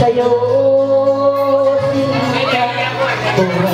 ชโยสิตัว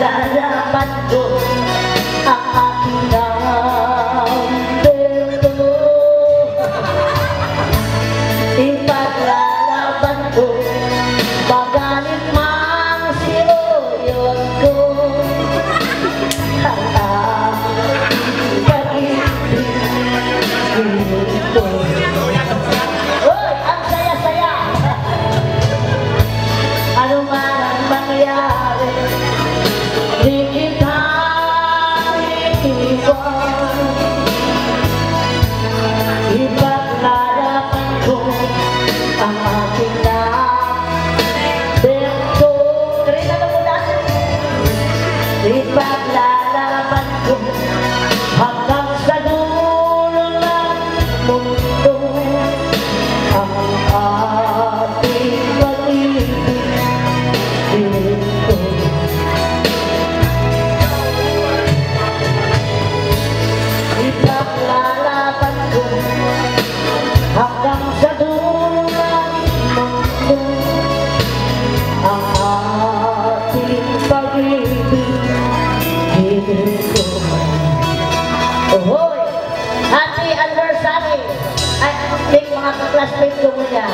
malalaman ko ang aking. Ohoy! At si Alvar Sami ay ang mga kaklasmate ko muna.